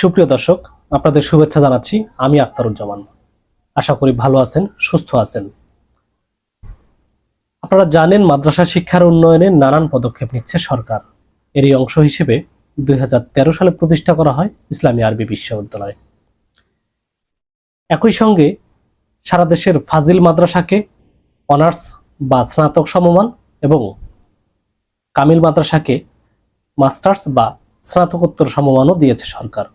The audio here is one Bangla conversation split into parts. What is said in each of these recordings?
সুপ্রিয় দর্শক, আপনাদের শুভেচ্ছা জানাচ্ছি আমি আখতারুজ্জামান আশা করি ভালো আছেন, সুস্থ আছেন। আপনারা জানেন, মাদ্রাসা শিক্ষার উন্নয়নে নানান পদক্ষেপ নিচ্ছে সরকার। এরই অংশ হিসেবে দুই হাজার তেরো সালে প্রতিষ্ঠা করা হয় ইসলামী আরবি বিশ্ববিদ্যালয়। একই সঙ্গে সারা দেশের ফাজিল মাদ্রাসাকে অনার্স বা স্নাতক সমমান এবং কামিল মাদ্রাসাকে মাস্টার্স বা স্নাতকোত্তর সমমানও দিয়েছে সরকার।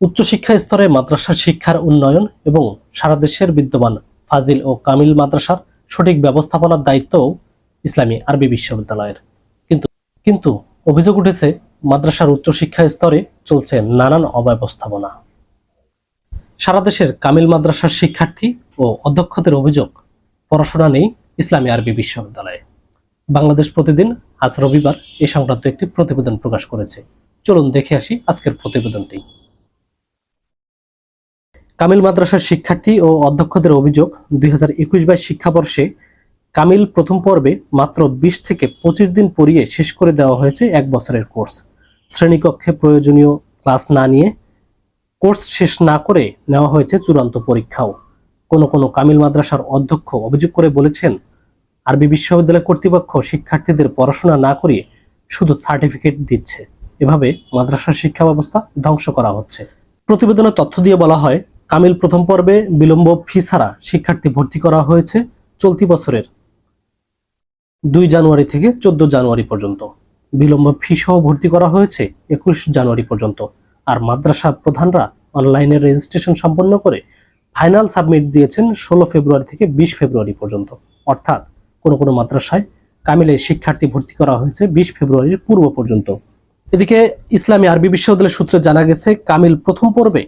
উচ্চশিক্ষা স্তরে মাদ্রাসার শিক্ষার উন্নয়ন এবং সারা দেশের বিদ্যমান ফাজিল ও কামিল মাদ্রাসার সঠিক ব্যবস্থাপনার দায়িত্বও ইসলামী আরবি বিশ্ববিদ্যালয়ের। কিন্তু কিন্তু অভিযোগ উঠেছে, মাদ্রাসার উচ্চশিক্ষা স্তরে চলছে নানান অব্যবস্থাপনা। সারা দেশের কামিল মাদ্রাসার শিক্ষার্থী ও অধ্যক্ষদের অভিযোগ, পড়াশোনা নেই ইসলামী আরবি বিশ্ববিদ্যালয়ে। বাংলাদেশ প্রতিদিন, আজ রবিবার, এ সংক্রান্ত একটি প্রতিবেদন প্রকাশ করেছে। চলুন দেখে আসি আজকের প্রতিবেদনটি। কামিল মাদ্রাসার শিক্ষার্থী ও অধ্যক্ষদের অভিযোগ, দুই হাজার একুশ বাইশ শিক্ষাবর্ষে কামিল প্রথম পর্বে মাত্র বিশ থেকে পঁচিশ দিন পড়িয়ে শেষ করে দেওয়া হয়েছে এক বছরের কোর্স। শ্রেণীকক্ষে প্রয়োজনীয় ক্লাস না নিয়ে কোর্স শেষ না করে নেওয়া হয়েছে চূড়ান্ত পরীক্ষাও। কোনো কোনো কামিল মাদ্রাসার অধ্যক্ষ অভিযোগ করে বলেছেন, আরবি বিশ্ববিদ্যালয় কর্তৃপক্ষ শিক্ষার্থীদের পড়াশোনা না করিয়ে শুধু সার্টিফিকেট দিচ্ছে। এভাবে মাদ্রাসার শিক্ষা ব্যবস্থা ধ্বংস করা হচ্ছে। প্রতিবেদনে তথ্য দিয়ে বলা হয় কামিল প্রথম পর্বে বিলম্ব ফি ছাড়া শিক্ষার্থী ভর্তি করা হয়েছে চলতি বছরের দুই জানুয়ারি থেকে চোদ্দ জানুয়ারি পর্যন্ত। বিলম্ব ফি সহ ভর্তি করা হয়েছে একুশ জানুয়ারি পর্যন্ত। আর মাদ্রাসা প্রধানরা অনলাইনে রেজিস্ট্রেশন সম্পন্ন করে ফাইনাল সাবমিট দিয়েছেন ষোলো ফেব্রুয়ারি থেকে বিশ ফেব্রুয়ারি পর্যন্ত। অর্থাৎ কোনো কোনো মাদ্রাসায় কামিলে শিক্ষার্থী ভর্তি করা হয়েছে বিশ ফেব্রুয়ারির পূর্ব পর্যন্ত। এদিকে ইসলামী আরবি বিশ্ববিদ্যালয়ের সূত্রে জানা গেছে, কামিল প্রথম পর্বে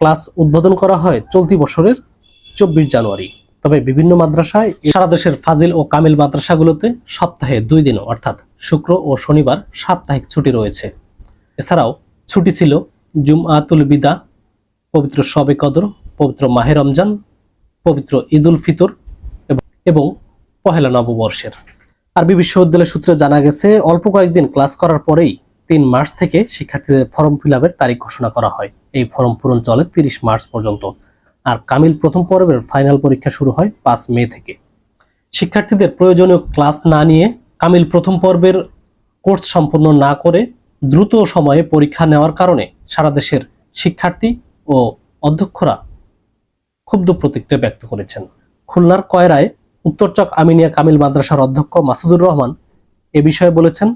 ক্লাস উদ্বোধন করা হয় চলতি বছরের চব্বিশ জানুয়ারি। তবে বিভিন্ন মাদ্রাসায় সারা দেশের ফাজিল ও কামিল মাদ্রাসাগুলোতে সপ্তাহে দুই দিন, অর্থাৎ শুক্র ও শনিবার সাপ্তাহিক ছুটি রয়েছে। এছাড়াও ছুটি ছিল জুমআতুল বিদা, পবিত্র শবে কদর, পবিত্র মাহে রমজান, পবিত্র ঈদুল ফিতর এবং- পহেলা নববর্ষের। আরবি বিশ্ববিদ্যালয় সূত্রে জানা গেছে, অল্প কয়েকদিন ক্লাস করার পরেই তিন মার্চ থেকে শিক্ষার্থীদের ফর্ম ফিল তারিখ ঘোষণা করা হয়। এই ফর্ম পূরণ চলে তিরিশ মার্চ পর্যন্ত। আর কামিল প্রথম পর্বের ফাইনাল পরীক্ষা শুরু হয় পাঁচ মে থেকে। শিক্ষার্থীদের প্রয়োজনীয় ক্লাস না নিয়ে কামিল প্রথম পর্বের কোর্স সম্পন্ন না করে দ্রুত সময়ে পরীক্ষা নেওয়ার কারণে সারা দেশের শিক্ষার্থী ও অধ্যক্ষরা ক্ষুব্ধ প্রতিক্রিয়া ব্যক্ত করেছেন। খুলনার কয়রায় উত্তরচক আমিনিয়া কামিল মাদ্রাসার অধ্যক্ষ মাসুদুর রহমান এ বিষয়ে বলেছেন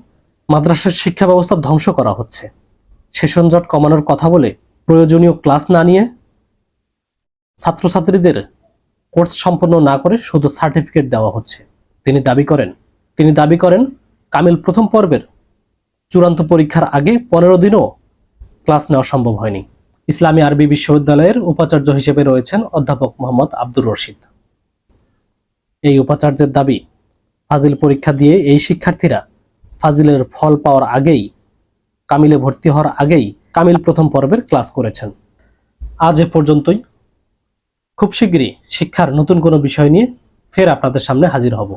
মাদ্রাসার শিক্ষা ব্যবস্থা ধ্বংস করা হচ্ছে। সেশন জট কমানোর কথা বলে প্রয়োজনীয় ক্লাস না নিয়ে ছাত্রছাত্রীদের কোর্স সম্পন্ন না করে শুধু সার্টিফিকেট দেওয়া হচ্ছে। তিনি দাবি করেন, তিনি দাবি করেন, কামিল প্রথম পর্বের চূড়ান্ত পরীক্ষার আগে পনেরো দিনও ক্লাস নেওয়া সম্ভব হয়নি। ইসলামী আরবি বিশ্ববিদ্যালয়ের উপাচার্য হিসেবে রয়েছেন অধ্যাপক মোহাম্মদ আব্দুর রশিদ। এই উপাচার্যের দাবি, ফাজিল পরীক্ষা দিয়ে এই শিক্ষার্থীরা ফাজিলের ফল পাওয়ার আগেই, কামিলে ভর্তি হওয়ার আগেই কামিল প্রথম পর্বের ক্লাস করেছেন। আজ এ পর্যন্তই। খুব শীঘ্রই শিক্ষার নতুন কোনো বিষয় নিয়ে ফের আপনাদের সামনে হাজির হব।